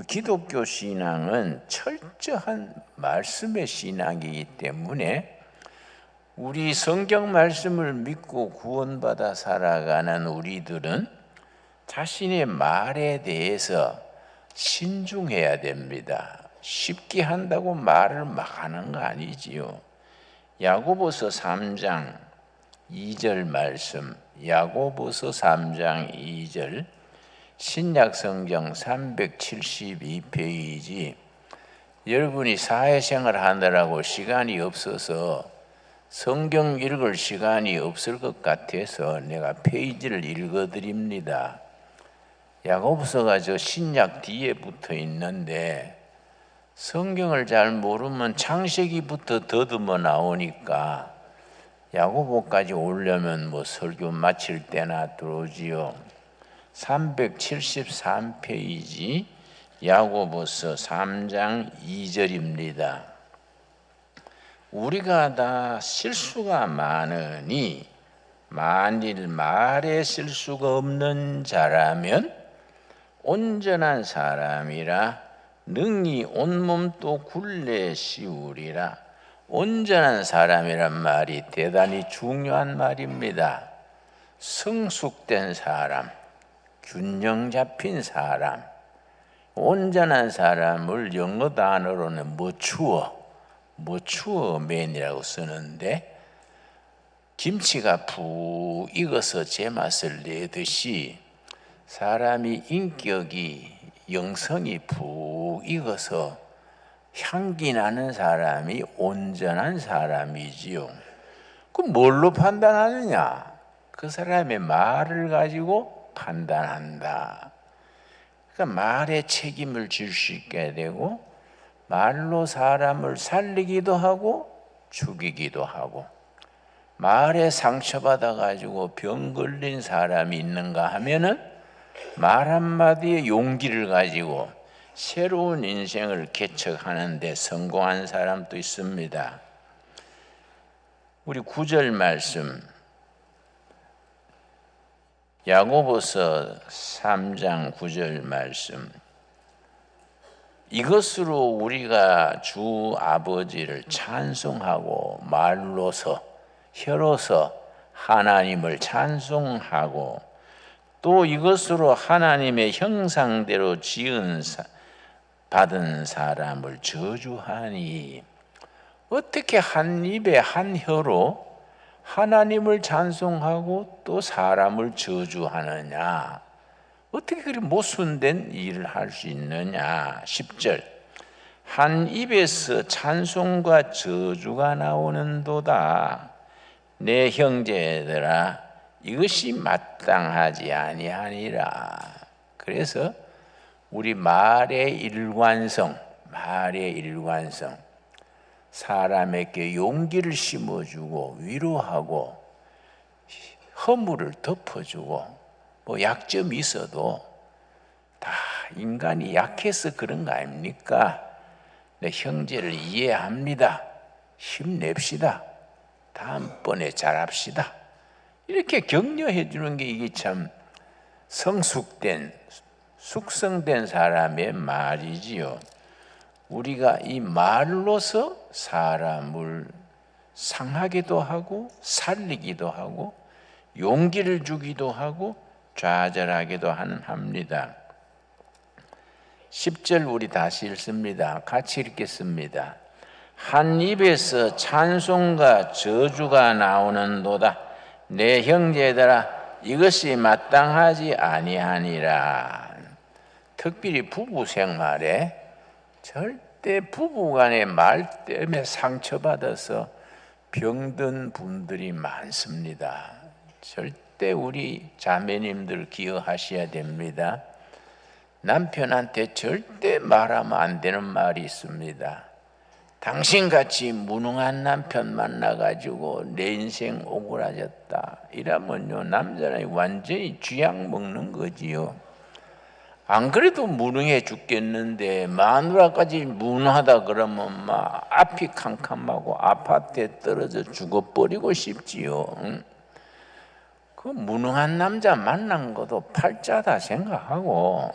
기독교 신앙은 철저한 말씀의 신앙이기 때문에 우리 성경 말씀을 믿고 구원받아 살아가는 우리들은 자신의 말에 대해서 신중해야 됩니다. 쉽게 한다고 말을 막 하는 거 아니지요. 야고보서 3장 2절 말씀, 야고보서 3장 2절, 신약 성경 372페이지. 여러분이 사회생활 하느라고 시간이 없어서 성경 읽을 시간이 없을 것 같아서 내가 페이지를 읽어드립니다. 야고보서가 저 신약 뒤에 붙어 있는데 성경을 잘 모르면 창세기부터 더듬어 나오니까 야고보까지 오려면 뭐 설교 마칠 때나 들어오지요. 373페이지 야고보서 3장 2절입니다. 우리가 다 실수가 많으니 만일 말에 실수가 없는 자라면 온전한 사람이라 능히 온몸 또 굴레 씌우리라 온전한 사람이란 말이 대단히 중요한 말입니다. 성숙된 사람, 균형 잡힌 사람, 온전한 사람을 영어 단어로는 머추어, 머추어맨이라고 쓰는데 김치가 푹 익어서 제맛을 내듯이 사람이 인격이 영성이 푹 익어서 향기 나는 사람이 온전한 사람이지요. 그 뭘로 판단하느냐? 그 사람의 말을 가지고 판단한다. 그러니까 말에 책임을 질 수 있게 되고 말로 사람을 살리기도 하고 죽이기도 하고 말에 상처받아 가지고 병 걸린 사람이 있는가 하면은 말 한마디에 용기를 가지고 새로운 인생을 개척하는데 성공한 사람도 있습니다. 우리 구절 말씀 야고보서 3장 9절 말씀. 이것으로 우리가 주 아버지를 찬송하고 말로서 혀로서 하나님을 찬송하고 또 이것으로 하나님의 형상대로 지은 사, 받은 사람을 저주하니 어떻게 한 입에 한 혀로 하나님을 찬송하고 또 사람을 저주하느냐? 어떻게 그렇게 모순된 일을 할 수 있느냐? 10절. 한 입에서 찬송과 저주가 나오는도다. 내 형제들아, 이것이 마땅하지 아니하니라. 그래서 우리 말의 일관성, 말의 일관성. 사람에게 용기를 심어주고 위로하고 허물을 덮어주고 뭐 약점이 있어도 다 인간이 약해서 그런 거 아닙니까? 내 형제를 이해합니다. 힘냅시다. 다음번에 잘합시다. 이렇게 격려해 주는 게 이게 참 성숙된 숙성된 사람의 말이지요. 우리가 이 말로서 사람을 상하기도 하고 살리기도 하고 용기를 주기도 하고 좌절하기도 합니다. 10절 우리 다시 읽습니다. 같이 읽겠습니다. 한 입에서 찬송과 저주가 나오는도다. 내 형제들아 이것이 마땅하지 아니하니라. 특별히 부부 생활에 절 대 부부간의 말 때문에 상처받아서 병든 분들이 많습니다. 절대 우리 자매님들 기억하셔야 됩니다. 남편한테 절대 말하면 안 되는 말이 있습니다. 당신같이 무능한 남편 만나가지고 내 인생 억울해졌다. 이러면요, 남자는 완전히 쥐약 먹는 거지요. 안 그래도 무능해 죽겠는데 마누라까지 무능하다 그러면 막 앞이 캄캄하고 아파트에 떨어져 죽어버리고 싶지요. 그 무능한 남자 만난 것도 팔자다 생각하고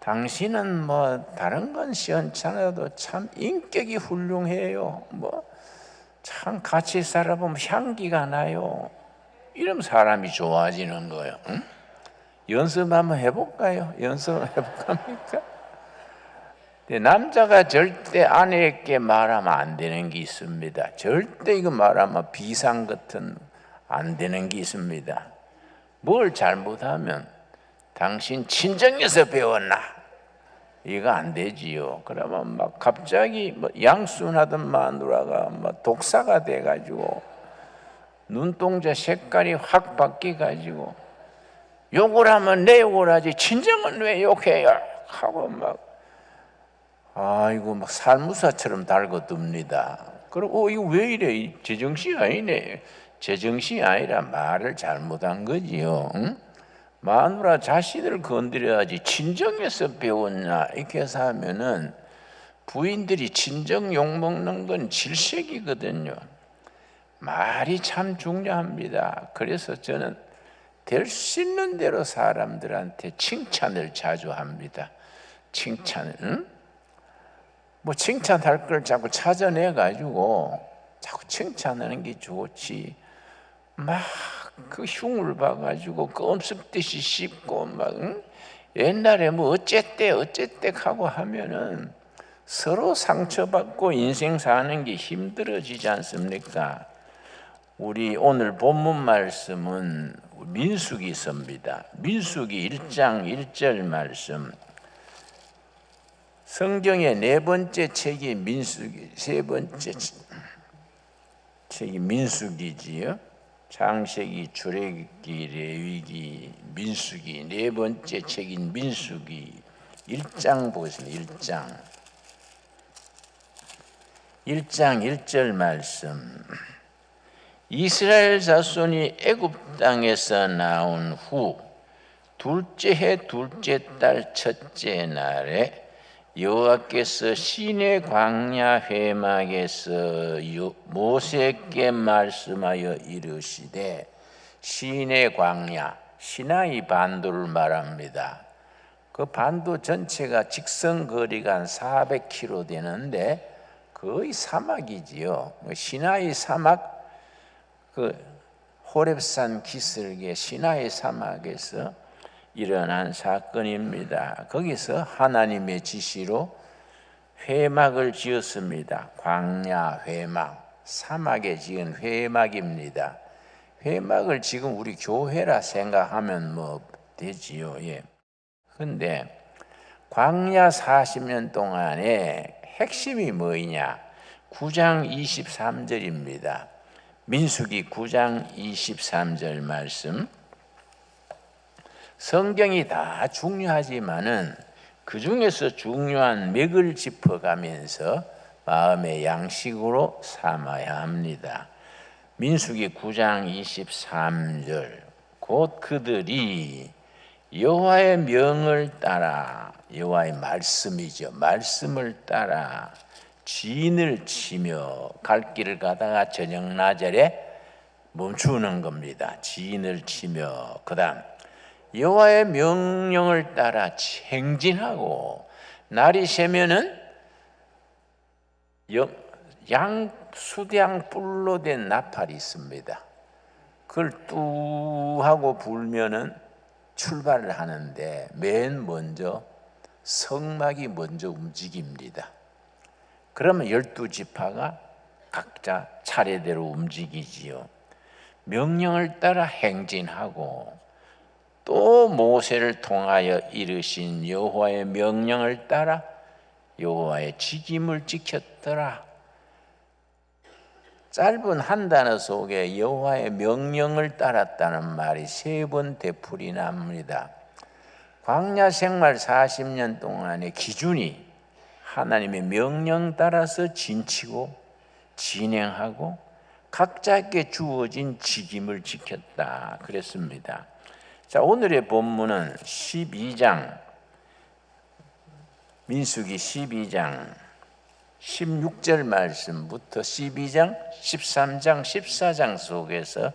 당신은 뭐 다른 건 시원찮아도 참 인격이 훌륭해요. 뭐 참 같이 살아보면 향기가 나요. 이런 사람이 좋아지는 거예요. 응? 연습 한번 해볼까요? 연습 해볼까니까? 남자가 절대 아내에게 말하면 안 되는 게 있습니다. 절대 이거 말하면 비상 같은 안 되는 게 있습니다. 뭘 잘못하면 당신 친정에서 배웠나? 이거 안 되지요. 그러면 막 갑자기 뭐 양순하던 마누라가 막 독사가 돼가지고 눈동자 색깔이 확 바뀌어가지고 욕을 하면 내 욕을 하지 친정은 왜 욕해요? 하고 막 아이고 막 살무사처럼 달고듭니다. 그리고 어, 이거 왜 이래? 제정신이 아니네. 제정신이 아니라 말을 잘못한 거지요. 응? 마누라 자신을 건드려야지 친정에서 배웠냐 이렇게 하면은 부인들이 친정 욕먹는 건 질색이거든요. 말이 참 중요합니다. 그래서 저는 될 수 있는 대로 사람들한테 칭찬을 자주 합니다. 칭찬을. 응? 뭐 칭찬할 걸 자꾸 찾아내 가지고 자꾸 칭찬하는 게 좋지. 막 그 흉을 봐가지고 껌씹듯이 씹고 막 응? 옛날에 뭐 어쨌대 어쨌대 하고 하면은 서로 상처받고 인생 사는 게 힘들어지지 않습니까? 우리 오늘 본문 말씀은 민수기서입니다. 민수기 1장 1절 말씀. 성경의 네 번째 책이 민수기, 세 번째 책이 민수기지요. 창세기, 출애굽기, 레위기, 민수기 네 번째 책인 민수기 1장 보겠습니다. 1장 1장 1절 말씀 이스라엘 자손이 애굽 땅에서 나온 후 둘째 해 둘째 달 첫째 날에 여호와께서 시내 광야 회막에서 모세께 말씀하여 이르시되 시내 광야 시나이 반도를 말합니다. 그 반도 전체가 직선 거리가 한 400km 되는데 거의 사막이지요. 뭐 시나이 사막 그 호렙산 기슭의 시나이 사막에서 일어난 사건입니다. 거기서 하나님의 지시로 회막을 지었습니다. 광야 회막, 사막에 지은 회막입니다. 회막을 지금 우리 교회라 생각하면 뭐 되지요. 예. 근데 광야 40년 동안에 핵심이 뭐냐? 9장 23절입니다. 민수기 9장 23절 말씀. 성경이 다 중요하지만은 그 중에서 중요한 맥을 짚어가면서 마음의 양식으로 삼아야 합니다. 민수기 9장 23절 곧 그들이 여호와의 명을 따라 여호와의 말씀이죠. 말씀을 따라 진을 치며 갈 길을 가다가 저녁 나절에 멈추는 겁니다. 진을 치며 그다음 여호와의 명령을 따라 행진하고 날이 새면은 양 수량 뿔로 된 나팔이 있습니다. 그걸 뚜 하고 불면은 출발을 하는데 맨 먼저 성막이 먼저 움직입니다. 그러면 열두 지파가 각자 차례대로 움직이지요. 명령을 따라 행진하고 또 모세를 통하여 이르신 여호와의 명령을 따라 여호와의 직임을 지켰더라. 짧은 한 단어 속에 여호와의 명령을 따랐다는 말이 세 번 되풀이 납니다. 광야 생활 40년 동안의 기준이 하나님의 명령 따라서 진치고 진행하고 각자에게 주어진 직임을 지켰다 그랬습니다. 자, 오늘의 본문은 12장 민수기 12장 16절 말씀부터 12장, 13장, 14장 속에서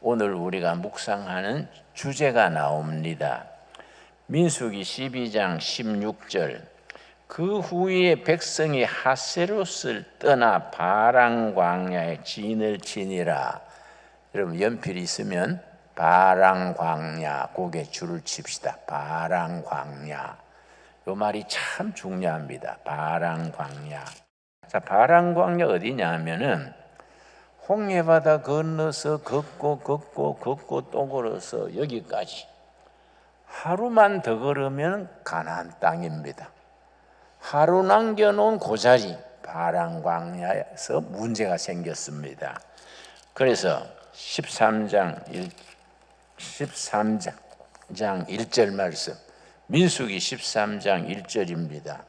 오늘 우리가 묵상하는 주제가 나옵니다. 민수기 12장 16절 그 후에 백성이 하세롯을 떠나 바랑 광야에 진을 치니라. 여러분 연필이 있으면 바랑 광야 고개 줄을 칩시다. 바랑 광야. 요 말이 참 중요합니다. 바랑 광야. 자, 바랑 광야 어디냐 하면은 홍해바다 건너서 걷고 걷고 걷고 또 걸어서 여기까지 하루만 더 걸으면 가나안 땅입니다. 하루 남겨놓은 그 자리 바랑 광야에서 문제가 생겼습니다. 그래서 13장 1 13장 1절 말씀 민수기 13장 1절입니다.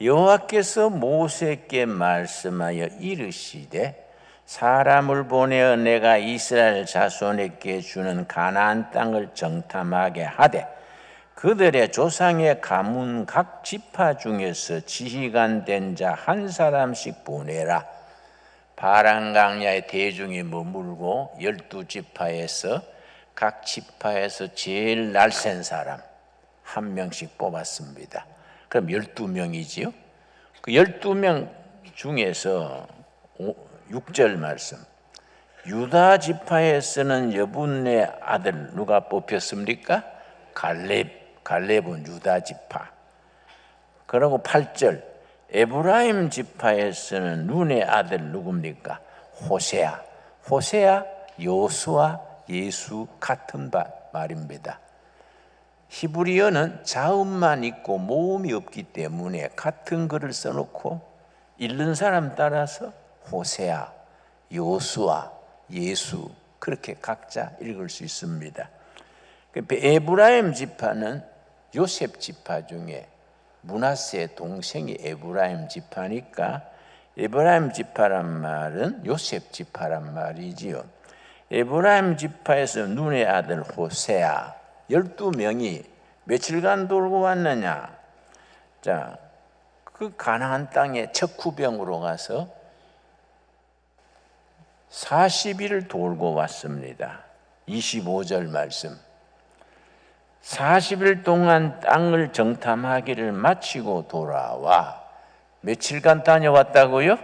여호와께서 모세께 말씀하여 이르시되 사람을 보내어 내가 이스라엘 자손에게 주는 가나안 땅을 정탐하게 하되 그들의 조상의 가문 각 지파 중에서 지휘관 된 자 한 사람씩 보내라. 바란강야의 대중이 머물고 열두 지파에서 각 지파에서 제일 날쌘 사람 한 명씩 뽑았습니다. 그럼 12명이지요. 그 12명 중에서 6절 말씀. 유다 지파에서는 여분의 아들 누가 뽑혔습니까? 갈렙, 갈렙은 유다 지파. 그리고 8절. 에브라임 지파에서는 눈의 아들 누굽니까? 호세아. 호세아, 요수와 예수 같은 말입니다. 히브리어는 자음만 있고 모음이 없기 때문에 같은 글을 써놓고 읽는 사람 따라서 호세아, 요수아, 예수 그렇게 각자 읽을 수 있습니다. 그 에브라임 지파는 요셉 지파 중에 문하세 동생이 에브라임 지파니까 에브라임 지파란 말은 요셉 지파란 말이지요. 에브라임 지파에서 눈의 아들 호세아 12명이 며칠간 돌고 왔느냐? 자, 그 가나안 땅에 척후병으로 가서 40일을 돌고 왔습니다. 25절 말씀. 40일 동안 땅을 정탐하기를 마치고 돌아와 며칠간 다녀왔다고요?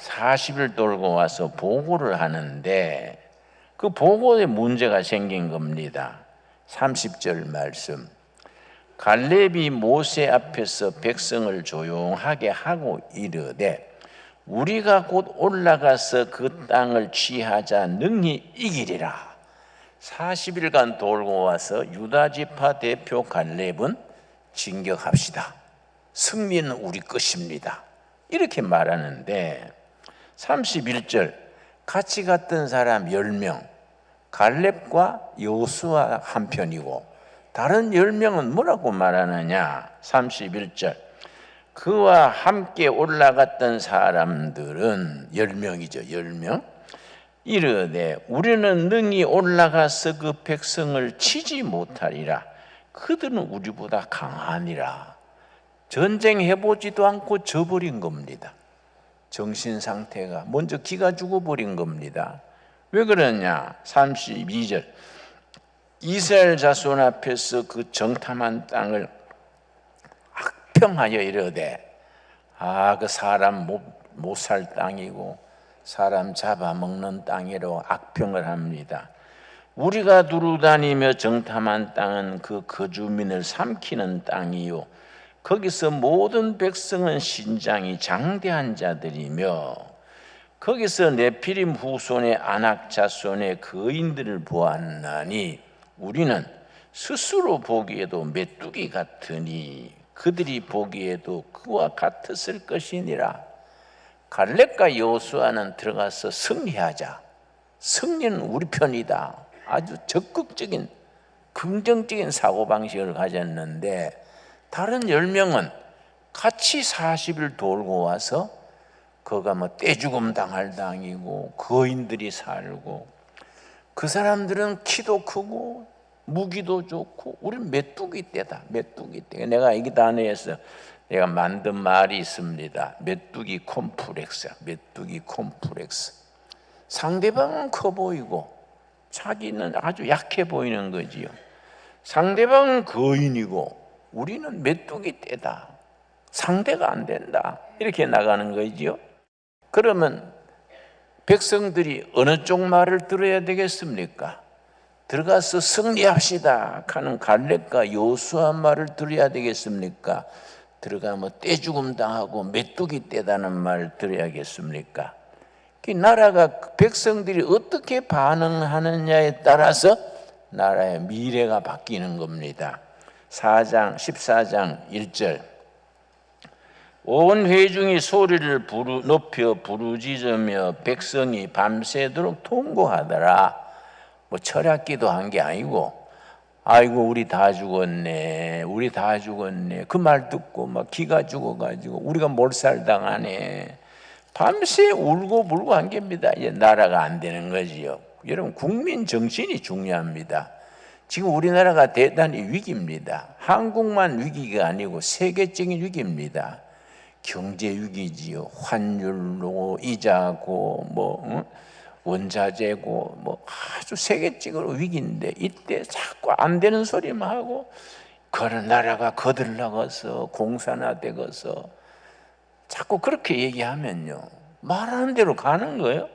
40일 돌고 와서 보고를 하는데 그 보고에 문제가 생긴 겁니다. 30절 말씀. 갈렙이 모세 앞에서 백성을 조용하게 하고 이르되 우리가 곧 올라가서 그 땅을 취하자 능히 이기리라. 40일간 돌고 와서 유다 지파 대표 갈렙은 진격합시다. 승리는 우리 것입니다. 이렇게 말하는데 31절 같이 갔던 사람 10명 갈렙과 여수와 한편이고 다른 10명은 뭐라고 말하느냐 31절 그와 함께 올라갔던 사람들은 10명이죠 10명 이르되 우리는 능히 올라가서 그 백성을 치지 못하리라 그들은 우리보다 강하니라 전쟁해 보지도 않고 져버린 겁니다 정신 상태가 먼저 기가 죽어버린 겁니다 왜 그러냐? 32절. 이스라엘 자손 앞에서 그 정탐한 땅을 악평하여 이르되 아 그 사람 못 살 땅이고 사람 잡아먹는 땅이로 악평을 합니다. 우리가 두루다니며 정탐한 땅은 그 거주민을 삼키는 땅이요 거기서 모든 백성은 신장이 장대한 자들이며 거기서 네피림 후손의 안악자손의 거인들을 보았나니 우리는 스스로 보기에도 메뚜기 같으니 그들이 보기에도 그와 같았을 것이니라. 갈렙과 여호수아는 들어가서 승리하자. 승리는 우리 편이다. 아주 적극적인 긍정적인 사고 방식을 가졌는데 다른 열 명은 같이 40일 돌고 와서 그가 뭐 떼죽음 당할 당이고 거인들이 살고 그 사람들은 키도 크고 무기도 좋고 우리는 메뚜기 떼다 메뚜기 떼 내가 이 단어에서 내가 만든 말이 있습니다 메뚜기 콤플렉스 메뚜기 콤플렉스 상대방은 커 보이고 자기는 아주 약해 보이는 거지요 상대방은 거인이고 우리는 메뚜기 떼다. 상대가 안 된다. 이렇게 나가는 거지요. 그러면 백성들이 어느 쪽 말을 들어야 되겠습니까? 들어가서 승리합시다 하는 갈렙과 요수아 말을 들어야 되겠습니까? 들어가면 떼죽음 당하고 메뚜기 떼다는 말 들어야겠습니까? 그 나라가 백성들이 어떻게 반응하느냐에 따라서 나라의 미래가 바뀌는 겁니다. 4장 14장 1절 온 회중이 소리를 부르, 높여 부르짖으며 백성이 밤새도록 통곡하더라. 뭐 철학기도 한 게 아니고 아이고 우리 다 죽었네. 우리 다 죽었네. 그 말 듣고 막 기가 죽어가지고 우리가 몰살당하네. 밤새 울고 불고 한 겁니다. 이제 나라가 안 되는 거지요. 여러분 국민 정신이 중요합니다. 지금 우리나라가 대단히 위기입니다. 한국만 위기가 아니고 세계적인 위기입니다. 경제 위기지요. 환율로 이자고 뭐 응? 원자재고 뭐 아주 세계적으로 위기인데 이때 자꾸 안 되는 소리만 하고 그런 나라가 거들나가서 공산화되고서 자꾸 그렇게 얘기하면요. 말하는 대로 가는 거예요.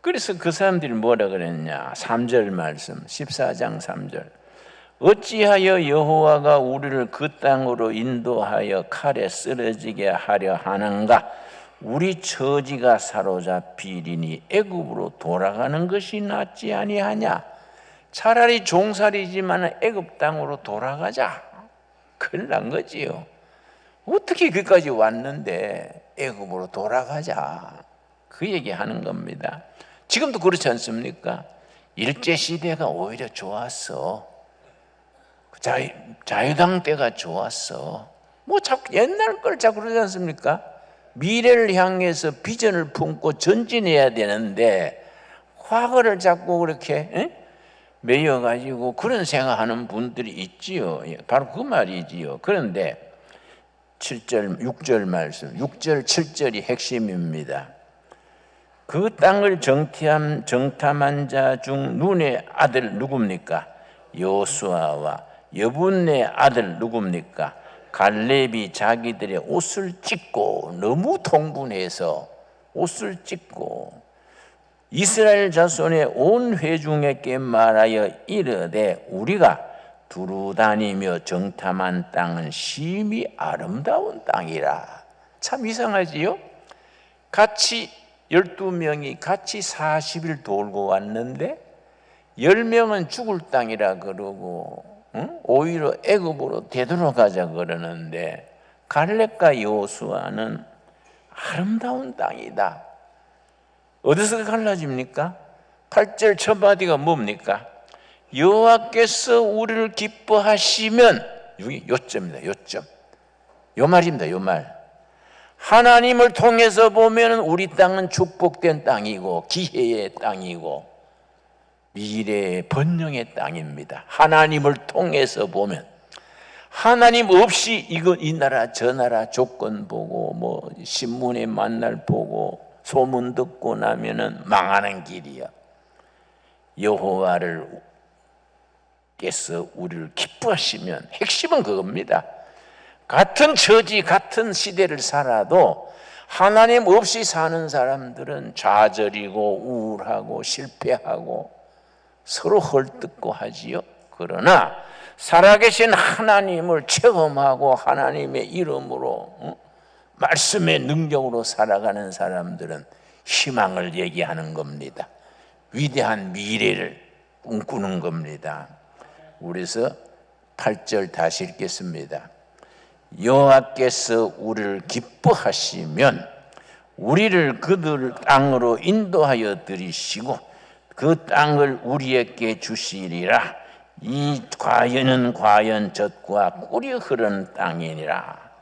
그래서 그 사람들이 뭐라 그랬냐. 3절 말씀 14장 3절. 어찌하여 여호와가 우리를 그 땅으로 인도하여 칼에 쓰러지게 하려 하는가 우리 처지가 사로잡히리니 애굽으로 돌아가는 것이 낫지 아니하냐? 차라리 종살이지만 애굽 땅으로 돌아가자. 큰일 난 거지요. 어떻게 거기까지 왔는데 애굽으로 돌아가자. 그 얘기하는 겁니다. 지금도 그렇지 않습니까? 일제 시대가 오히려 좋았어. 자유, 자유당 때가 좋았어. 뭐 자꾸 옛날 걸 자꾸 그러지 않습니까? 미래를 향해서 비전을 품고 전진해야 되는데 과거를 자꾸 그렇게 에? 매여가지고 그런 생각하는 분들이 있지요. 예, 바로 그 말이지요. 그런데 7절, 6절 말씀, 6절, 7절이 핵심입니다. 그 땅을 정탐, 정탐한 자 중 눈의 아들 누굽니까? 요수아와 여분의 아들 누굽니까? 갈렙이 자기들의 옷을 찢고 너무 통분해서 옷을 찢고 이스라엘 자손의 온 회중에게 말하여 이르되 우리가 두루 다니며 정탐한 땅은 심히 아름다운 땅이라. 참 이상하지요? 같이 12명이 같이 40일 돌고 왔는데 10명은 죽을 땅이라 그러고 응? 오히려 애굽으로 되돌아가자 그러는데 갈렙과 요수아는 아름다운 땅이다. 어디서 갈라집니까? 8절 첫 마디가 뭡니까? 여호와께서 우리를 기뻐하시면 여기 요점입니다. 요점. 요 말입니다. 요 말. 하나님을 통해서 보면 우리 땅은 축복된 땅이고 기회의 땅이고 미래의 번영의 땅입니다. 하나님을 통해서 보면 하나님 없이 이거 이 나라 저 나라 조건 보고 뭐 신문에 만날 보고 소문 듣고 나면은 망하는 길이야. 여호와를 께서 우리를 기뻐하시면 핵심은 그겁니다. 같은 처지, 같은 시대를 살아도 하나님 없이 사는 사람들은 좌절이고 우울하고 실패하고 서로 헐뜯고 하지요. 그러나 살아계신 하나님을 체험하고 하나님의 이름으로 어? 말씀의 능력으로 살아가는 사람들은 희망을 얘기하는 겁니다. 위대한 미래를 꿈꾸는 겁니다. 그래서 8절 다시 읽겠습니다. 여호와께서 우리를 기뻐하시면 우리를 그들 땅으로 인도하여 들이시고 그 땅을 우리에게 주시리라. 이 과연은 과연 젖과 꿀이 흐르는 땅이니라.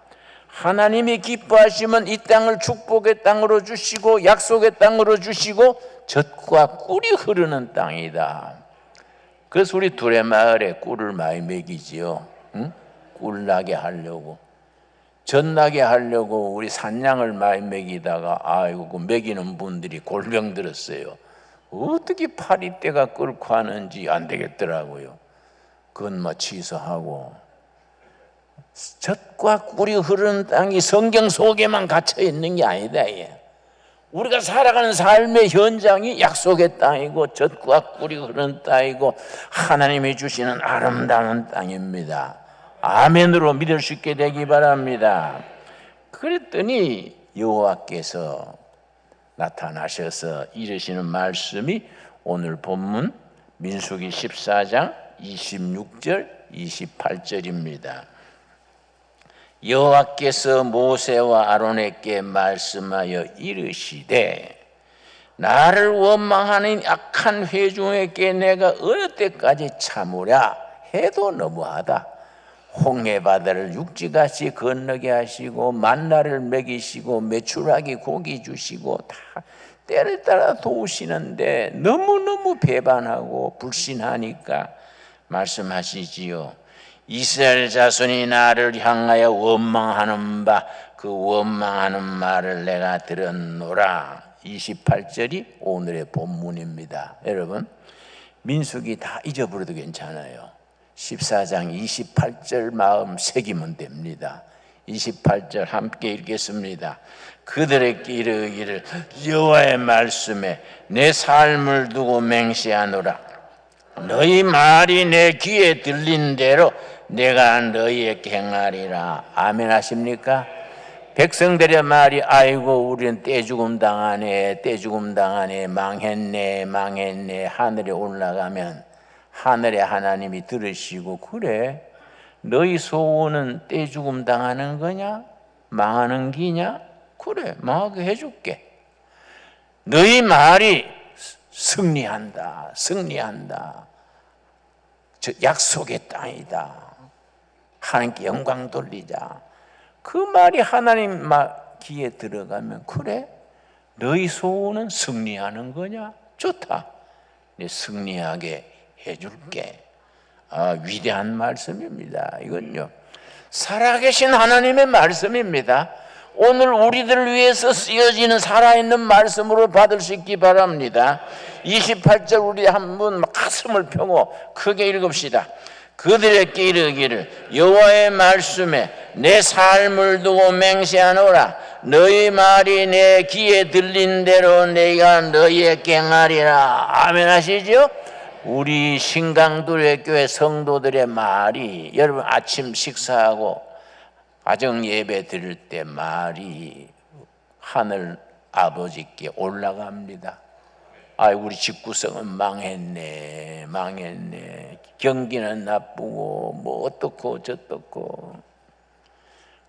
하나님이 기뻐하시면 이 땅을 축복의 땅으로 주시고 약속의 땅으로 주시고 젖과 꿀이 흐르는 땅이다. 그래서 우리 둘의 마을에 꿀을 많이 먹이지요. 응? 꿀 나게 하려고. 젖 나게 하려고 우리 산양을 많이 먹이다가 아이고 그 먹이는 분들이 골병 들었어요. 어떻게 파리떼가 끓고 하는지 안 되겠더라고요. 그건 뭐 취소하고 젖과 꿀이 흐르는 땅이 성경 속에만 갇혀 있는 게 아니다. 예. 우리가 살아가는 삶의 현장이 약속의 땅이고 젖과 꿀이 흐르는 땅이고 하나님이 주시는 아름다운 땅입니다. 아멘으로 믿을 수 있게 되기 바랍니다. 그랬더니 여호와께서 나타나셔서 이르시는 말씀이 오늘 본문 민수기 14장 26절 28절입니다. 여호와께서 모세와 아론에게 말씀하여 이르시되 나를 원망하는 악한 회중에게 내가 어느 때까지 참으랴 해도 너무하다. 홍해 바다를 육지같이 건너게 하시고 만나를 먹이시고 메추라기 고기 주시고 다 때를 따라 도우시는데 너무너무 배반하고 불신하니까 말씀하시지요. 이스라엘 자손이 나를 향하여 원망하는 바 그 원망하는 말을 내가 들었노라. 28절이 오늘의 본문입니다. 여러분 민숙이 다 잊어버려도 괜찮아요. 14장 28절 마음 새기면 됩니다. 28절 함께 읽겠습니다. 그들에게 이르기를 여호와의 말씀에 내 삶을 두고 맹세하노라. 너희 말이 내 귀에 들린 대로 내가 너희에게 행하리라. 아멘 하십니까? 백성들의 말이 아이고 우리는 떼죽음 당하네 떼죽음 당하네 망했네 망했네 하늘에 올라가면 하늘의 하나님이 들으시고 그래 너희 소원은 떼죽음 당하는 거냐? 망하는 기냐? 그래 망하게 해줄게. 너희 말이 승리한다 승리한다. 저 약속의 땅이다. 하나님께 영광 돌리자. 그 말이 하나님 말 귀에 들어가면 그래? 너희 소원은 승리하는 거냐? 좋다. 내 승리하게 해줄게. 아, 위대한 말씀입니다. 이건요. 살아계신 하나님의 말씀입니다. 오늘 우리들을 위해서 쓰여지는 살아있는 말씀으로 받을 수 있기 바랍니다. 28절 우리 한번 가슴을 펴고 크게 읽읍시다. 그들에게 이르기를 여호와의 말씀에 내 삶을 두고 맹세하노라. 너희 말이 내 귀에 들린 대로 내가 너희에게 행하리라. 아멘 하시죠? 우리 신강들의 교회 성도들의 말이 여러분 아침 식사하고 가정 예배 드릴 때 말이 하늘 아버지께 올라갑니다. 아, 우리 집구성은 망했네, 망했네. 경기는 나쁘고 뭐 어떻고 저떻고.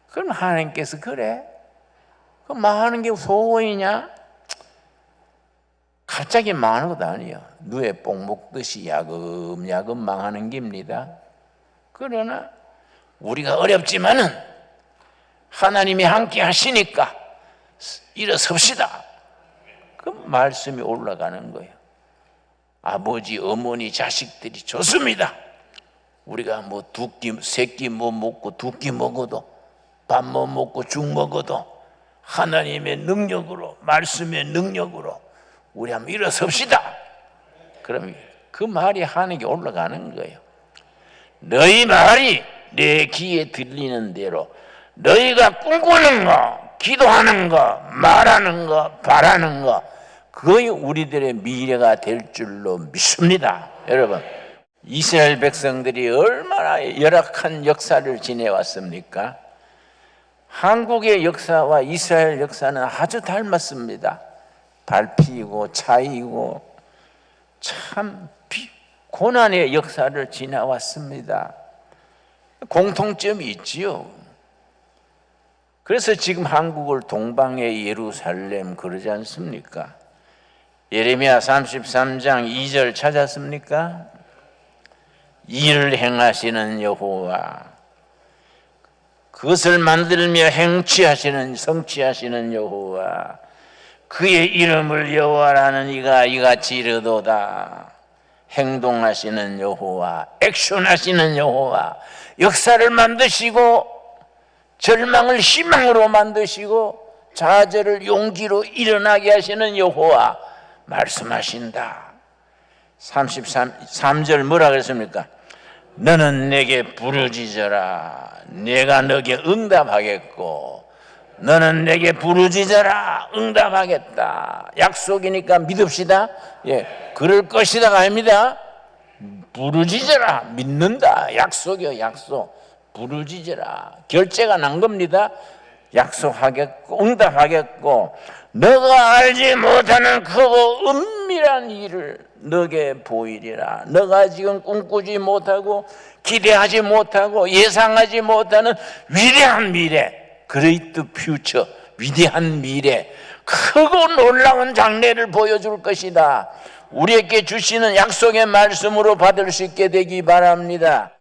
그럼 하나님께서 그래? 그 망하는 게 소원이냐? 갑자기 망하는 것도 아니에요. 누에 뽕 먹듯이 야금야금 망하는 겁니다. 그러나 우리가 어렵지만은 하나님이 함께 하시니까 일어섭시다. 그 말씀이 올라가는 거예요. 아버지, 어머니, 자식들이 좋습니다. 우리가 뭐 두 끼, 세 끼 뭐 먹고 두 끼 먹어도 밥 뭐 먹고 죽 먹어도 하나님의 능력으로, 말씀의 능력으로 우리 한번 일어섭시다. 그럼 그 말이 하늘에 올라가는 거예요. 너희 말이 내 귀에 들리는 대로 너희가 꿈꾸는 거, 기도하는 거, 말하는 거, 바라는 거, 그것이 우리들의 미래가 될 줄로 믿습니다. 여러분, 이스라엘 백성들이 얼마나 열악한 역사를 지내왔습니까? 한국의 역사와 이스라엘 역사는 아주 닮았습니다. 밟히고 차이고 참 고난의 역사를 지나왔습니다. 공통점이 있지요. 그래서 지금 한국을 동방의 예루살렘 그러지 않습니까? 예레미야 33장 2절 찾았습니까? 일을 행하시는 여호와 그것을 만들며 행치하시는 성취하시는 여호와 그의 이름을 여호와라는 이가 이같이 이르도다 행동하시는 여호와 액션하시는 여호와 역사를 만드시고 절망을 희망으로 만드시고 좌절을 용기로 일어나게 하시는 여호와 말씀하신다 33, 3절 뭐라 그랬습니까? 너는 내게 부르짖어라. 내가 너게 응답하겠고, 너는 내게 부르짖어라. 응답하겠다. 약속이니까 믿읍시다. 예, 그럴 것이다가 아닙니다. 부르짖어라. 믿는다. 약속이요, 약속. 부르짖어라. 결제가 난 겁니다. 약속하겠고, 응답하겠고, 너가 알지 못하는 크고 은밀한 일을 너게 보이리라. 너가 지금 꿈꾸지 못하고, 기대하지 못하고, 예상하지 못하는 위대한 미래, 그레이트 퓨처, 위대한 미래, 크고 놀라운 장래를 보여줄 것이다. 우리에게 주시는 약속의 말씀으로 받을 수 있게 되기 바랍니다.